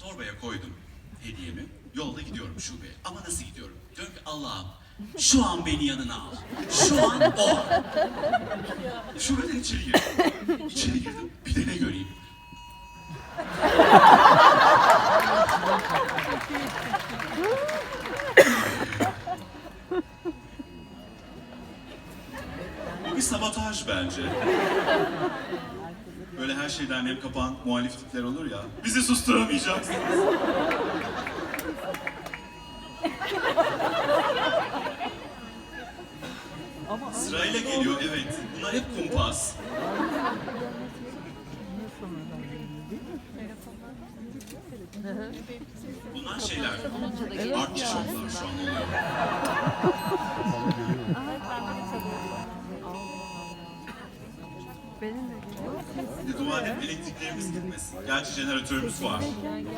Torbaya koydum hediyemi. Yolda gidiyorum şubeye. Ama nasıl gidiyorum? Diyorum ki Allah'ım şu an beni yanına al. Şu an o. Şubeden içeri girdim. İçeri girdim. Bir de ne göreyim? Bu bir sabotaj bence. Her şeyden nem kapan muhalif tipler olur ya. Bizi susturamayacaksınız. Sırayla geliyor evet. Bunlar hep kumpas. Bunlar şeyler. Artçı şoklar şu an oluyor. Bir de dua edin elektriklerimiz gitmesin. Gerçi jeneratörümüz var.